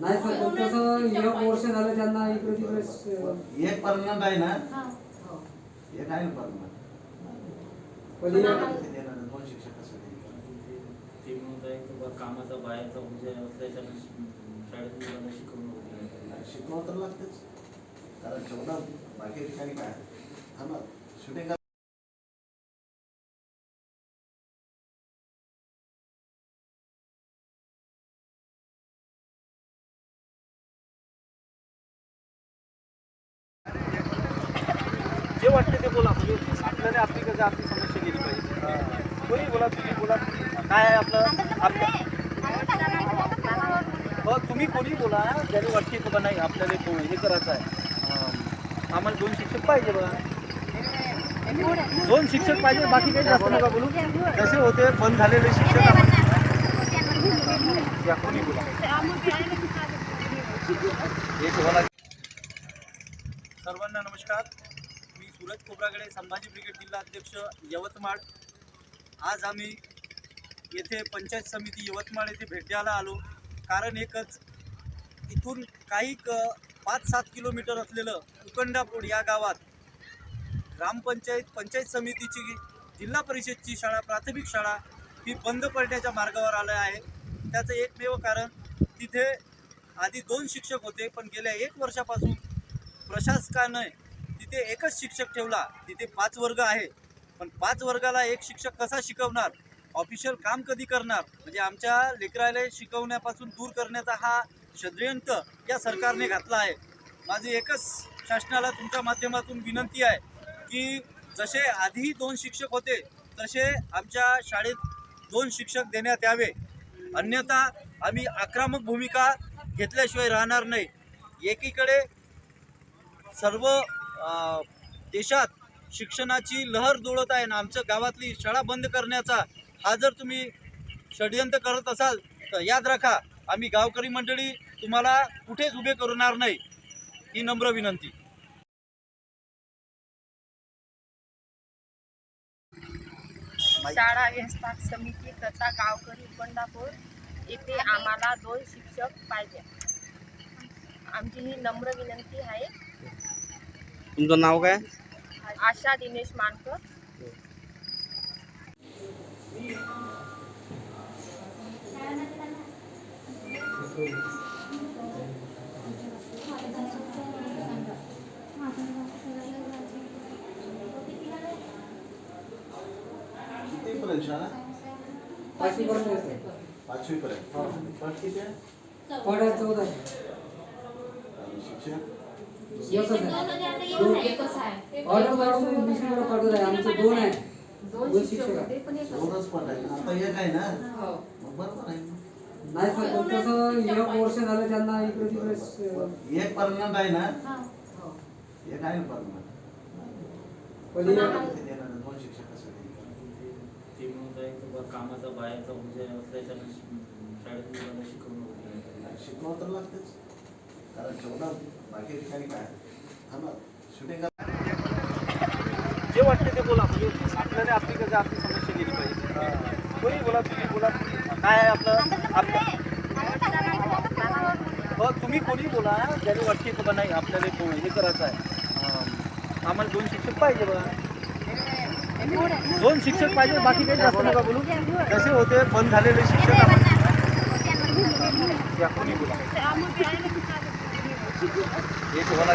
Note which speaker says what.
Speaker 1: नाही सर पण कसं एक वर्ष झालं त्यांना इकडे तिकडे
Speaker 2: एक परमनंट आहे ना?
Speaker 3: हो.
Speaker 2: एक आहे ना परमनंट आहे? दोन शिक्षक देईल?
Speaker 4: ते म्हणत आहे की बा कामाचा बाहेरचा उद्या शाळेत मुलांना शिकवणं होत. नाही
Speaker 2: नाही, शिकवावं तर लागतेच. कारण जेवढा बाकी ठिकाणी काय? हा ना शूटिंग
Speaker 5: जे वाटते ते बोला. म्हणजे आपल्याला आपली कसं आपली समस्या गेली पाहिजे. कोणी बोला तुम्ही बोला. काय आहे आपलं? आपलं हो, तुम्ही कोणी बोला. ज्याने वाटते की नाही आपल्याला हे करायचं आहे. आम्हाला दोन शिक्षक पाहिजे बा दोन शिक्षक पाहिजे बाकी काही जास्त नका बोलू. कसे होते बंद झालेले शिक्षक आपण या कोणी बोला. हे सर्वांना नमस्कार. सूरज खोबरागडे संभाजी ब्रिगेड जिल्हा अध्यक्ष यवतमाळ. आज आम्ही येथे पंचायत समिती यवतमाळ येथे भेट द्यायला आलो. कारण एकच इथून काही क पाच सात किलोमीटर असलेलं उकंडापूर या गावात ग्रामपंचायत पंचायत समितीची जिल्हा परिषदची शाळा प्राथमिक शाळा ही बंद पडण्याच्या मार्गावर आलं आहे. त्याचं एकमेव कारण तिथे आधी दोन शिक्षक होते पण गेल्या एक वर्षापासून प्रशासकानं तिथे एकच शिक्षक ठेवला. तिथे पाच वर्ग आहे. पण पाच वर्गाला एक शिक्षक कसा शिकवणार? ऑफिशियल काम कधी करणार? म्हणजे आमच्या लेकराला शिकवण्यापासून दूर करण्याचा हा षडयंत्र या सरकारने घातला आहे. माझी एकच शासनाला तुमच्या माध्यमातून विनंती आहे की जसे आधी दोन शिक्षक होते तसे आमच्या शाळेत दोन शिक्षक देण्यात यावे. अन्यथा आम्ही आक्रमक भूमिका घेतल्याशिवाय राहणार नाही. एकीकडे सर्व देशात शिक्षणाची लहर जुळत आहे ना आमच्या गावातली शाळा बंद करण्याचा हा जर तुम्ही षडयंत्र करत असाल तर याद राखा आम्ही गावकरी मंडळी तुम्हाला कुठेच उभे करणार नाही. ही नम्र विनंती.
Speaker 3: शाळा व्यवस्था समिती कथा गावकरी पंढापूर येथे आम्हाला दोन शिक्षक पाहिजे. आमची ही नम्र विनंती आहे.
Speaker 5: तुमचं नाव काय
Speaker 3: आशा दिनेश मानकर
Speaker 2: कितीपर्यंत शाळा
Speaker 1: पाचवी पर्यंत.
Speaker 2: पाचवी पर्यंत
Speaker 1: हो.
Speaker 2: किती आहे. आणि शिक्षक
Speaker 1: एकच आहे.
Speaker 3: एकच आहे.
Speaker 1: ऑर्डर काढून दुसरीकडे पाठवत आहे आमचे दोन आहे. दोन शिक्षक आहे.
Speaker 2: दोनच पट आहे आता एक आहे ना?
Speaker 3: हो.
Speaker 2: बरोबर आहे.
Speaker 1: नाही सर पण कसं एक वर्ष झालं त्यांना इकडे तिकडे स-
Speaker 2: एक परमनंट आहे ना?
Speaker 3: हो.
Speaker 2: एक आहे परमनंट? दोन शिक्षक?
Speaker 4: ते म्हणत आहे की बा कामाचा बाहेरचा उद्या शाळेत मुलांना शिकवणं
Speaker 2: शिकवावं तर लागतेच. कारण जेवणात बाकी ठिकाणी काय हा ना शूटिंग
Speaker 5: जे वाटते ते बोला. म्हणजे आपल्याला आपली कसं आपली समस्या गेली पाहिजे. कोणी बोला तुम्ही बोला काय आहे आपलं? आपलं तुम्ही कोणी बोला ज्याने वाटते की बा नाही आपल्याला हे करायचं आहे. आम्हाला दोन शिक्षक पाहिजे बा दोन शिक्षक पाहिजे बाकी काही जास्त नका बोलू. कसे होते? बंद झालेले शिक्षक आपण या कोणी बोला. हे तुम्हाला